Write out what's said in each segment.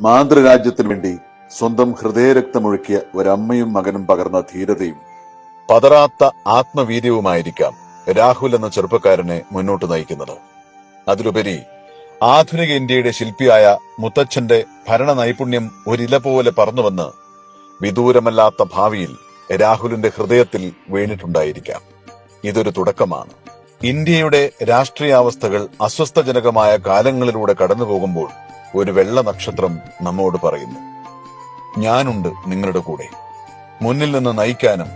മാതൃരാജ്യത്തിനു വേണ്ടി സ്വന്തം ഹൃദയരക്തമൊഴുക്കിയ ഒരമ്മയും മകനും പകർന്ന ധീരതയും പതറാത്ത ആത്മവീര്യവുമായിരിക്കാം രാഹുൽ എന്ന ചെറുപ്പക്കാരനെ മുന്നോട്ട് നയിക്കുന്നത്. അതിലുപരി ആധുനിക ഇന്ത്യയുടെ ശില്പിയായ മുത്തച്ഛന്റെ ഭരണ നൈപുണ്യം ഒരില പോലെ പറന്നുവന്ന് വിദൂരമല്ലാത്ത ഭാവിയിൽ രാഹുലിന്റെ ഹൃദയത്തിൽ വീണിട്ടുണ്ടായിരിക്കാം. ഇതൊരു തുടക്കമാണ്. ഇന്ത്യയുടെ രാഷ്ട്രീയാവസ്ഥകൾ അസ്വസ്ഥജനകമായ കാലങ്ങളിലൂടെ കടന്നുപോകുമ്പോൾ ഒരു വെള്ള നക്ഷത്രം നമ്മോട് പറയുന്നു. ഞാനുണ്ട് നിങ്ങളുടെ കൂടെ. മുന്നിൽ നിന്ന് നയിക്കാനും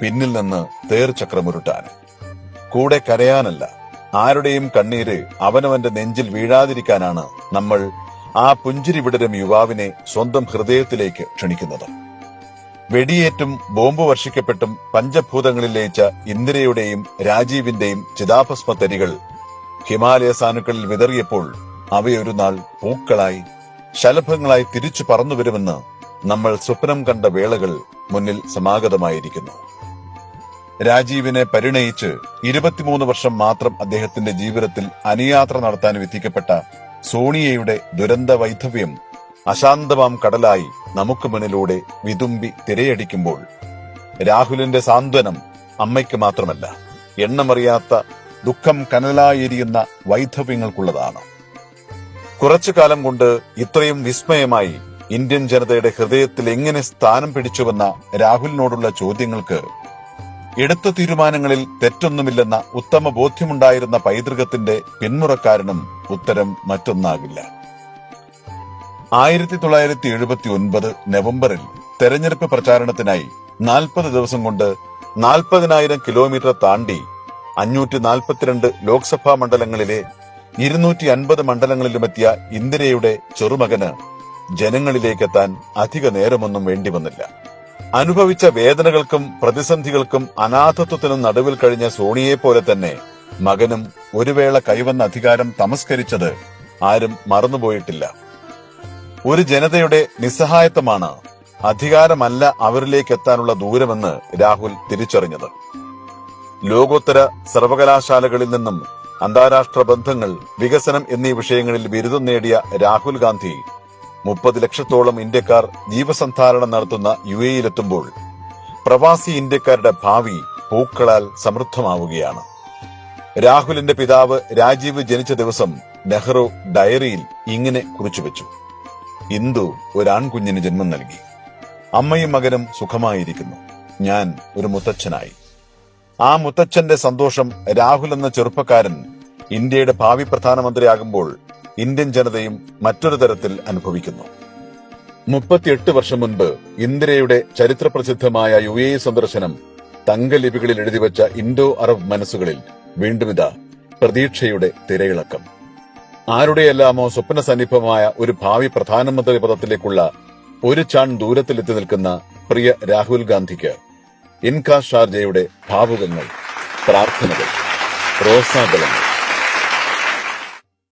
പിന്നിൽ നിന്ന് തേർചക്രമുരുട്ടാനും കൂടെ കരയാനല്ല ആരുടെയും കണ്ണീര് അവനവന്റെ നെഞ്ചിൽ വീഴാതിരിക്കാനാണ് നമ്മൾ ആ പുഞ്ചിരി വിടരും യുവാവിനെ സ്വന്തം ഹൃദയത്തിലേക്ക് ക്ഷണിക്കുന്നത്. വെടിയേറ്റും ബോംബ് വർഷിക്കപ്പെട്ടും പഞ്ചഭൂതങ്ങളിൽ ലയിച്ച ഇന്ദിരയുടെയും രാജീവിന്റെയും ചിതാഭസ്മ തരികൾ ഹിമാലയ സാനുക്കളിൽ വിതറിയപ്പോൾ അവയൊരു നാൾ പൂക്കളായി ശലഭങ്ങളായി തിരിച്ചു പറന്നു വരുമെന്ന് നമ്മൾ സ്വപ്നം കണ്ട വേളകൾ മുന്നിൽ സമാഗതമായിരിക്കുന്നു. രാജീവിനെ പരിണയിച്ച് ഇരുപത്തിമൂന്ന് വർഷം മാത്രം അദ്ദേഹത്തിന്റെ ജീവിതത്തിൽ അനുയാത്ര നടത്താൻ വിധിക്കപ്പെട്ട സോണിയയുടെ ദുരന്ത വൈധവ്യം അശാന്തമാം കടലായി നമുക്ക് മുന്നിലൂടെ വിതുമ്പി തിരയടിക്കുമ്പോൾ രാഹുലിന്റെ സാന്ത്വനം അമ്മയ്ക്ക് മാത്രമല്ല എണ്ണമറിയാത്ത ദുഃഖം കനലായിരിയുന്ന വൈധവ്യങ്ങൾക്കുള്ളതാണ്. കുറച്ചു കാലം കൊണ്ട് ഇത്രയും വിസ്മയമായി ഇന്ത്യൻ ജനതയുടെ ഹൃദയത്തിൽ എങ്ങനെ സ്ഥാനം പിടിച്ചുവെന്ന രാഹുലിനോടുള്ള ചോദ്യങ്ങൾക്ക് എടുത്ത തീരുമാനങ്ങളിൽ തെറ്റൊന്നുമില്ലെന്ന ഉത്തമ ബോധ്യമുണ്ടായിരുന്ന പൈതൃകത്തിന്റെ പിന്മുറക്കാരനും ഉത്തരം മറ്റൊന്നാകില്ല. ആയിരത്തി തൊള്ളായിരത്തി എഴുപത്തി ഒൻപത് നവംബറിൽ തെരഞ്ഞെടുപ്പ് പ്രചാരണത്തിനായി നാൽപ്പത് ദിവസം കൊണ്ട് നാൽപ്പതിനായിരം കിലോമീറ്റർ താണ്ടി അഞ്ഞൂറ്റി നാൽപ്പത്തിരണ്ട് ലോക്സഭാ മണ്ഡലങ്ങളിലെ ഇരുന്നൂറ്റി അൻപത് മണ്ഡലങ്ങളിലുമെത്തിയ ഇന്ദിരയുടെ ചെറുമകന് ജനങ്ങളിലേക്കെത്താൻ അധിക നേരമൊന്നും വേണ്ടി വന്നില്ല അനുഭവിച്ച വേദനകൾക്കും പ്രതിസന്ധികൾക്കും അനാഥത്വത്തിനും നടുവിൽ കഴിഞ്ഞ സോണിയെ പോലെ തന്നെ മകനും ഒരു വേള കൈവന്ന അധികാരം തമസ്കരിച്ചത് ആരും മറന്നുപോയിട്ടില്ല. ഒരു ജനതയുടെ നിസ്സഹായത്വമാണ് അധികാരമല്ല അവരിലേക്ക് എത്താനുള്ള ദൂരമെന്ന് രാഹുൽ തിരിച്ചറിഞ്ഞത്. ലോകോത്തര സർവകലാശാലകളിൽ നിന്നും അന്താരാഷ്ട്ര ബന്ധങ്ങൾ വികസനം എന്നീ വിഷയങ്ങളിൽ ബിരുദം നേടിയ രാഹുൽ ഗാന്ധി മുപ്പത് ലക്ഷത്തോളം ഇന്ത്യക്കാർ ജീവസന്ധാരണം നടത്തുന്ന യു എയിലെത്തുമ്പോൾ പ്രവാസി ഇന്ത്യക്കാരുടെ ഭാവി പൂക്കളാൽ സമൃദ്ധമാവുകയാണ്. രാഹുലിന്റെ പിതാവ് രാജീവ് ജനിച്ച ദിവസം നെഹ്റു ഡയറിയിൽ ഇങ്ങനെ കുറിച്ചുവെച്ചു. ഇന്ദു ഒരാൺകുഞ്ഞിന് ജന്മം നൽകി. അമ്മയും മകനും സുഖമായിരിക്കുന്നു. ഞാൻ ഒരു മുത്തച്ഛനായി. ആ മുത്തച്ഛന്റെ സന്തോഷം രാഹുൽ എന്ന ചെറുപ്പക്കാരൻ ഇന്ത്യയുടെ ഭാവി പ്രധാനമന്ത്രിയാകുമ്പോൾ ഇന്ത്യൻ ജനതയും മറ്റൊരു തരത്തിൽ അനുഭവിക്കുന്നു. മുപ്പത്തിയെട്ട് വർഷം മുൻപ് ഇന്ദിരയുടെ ചരിത്രപ്രസിദ്ധമായ യു എ സന്ദർശനം തങ്കലിപികളിൽ എഴുതിവച്ച ഇൻഡോ അറബ് മനസ്സുകളിൽ വീണ്ടും ഇതാ പ്രതീക്ഷയുടെ തിരയിളക്കം. ആരുടെയെല്ലാമോ സ്വപ്ന സന്നിഭമായ ഒരു ഭാവി പ്രധാനമന്ത്രി പദത്തിലേക്കുള്ള ഒരു ചാൺ ദൂരത്തിലെത്തി നിൽക്കുന്ന പ്രിയ രാഹുൽ ഗാന്ധിക്ക് ഇൻകാ ഷാർജയുടെ ഭാവുകങ്ങൾ പ്രാർത്ഥനകൾ റോസാദളങ്ങൾ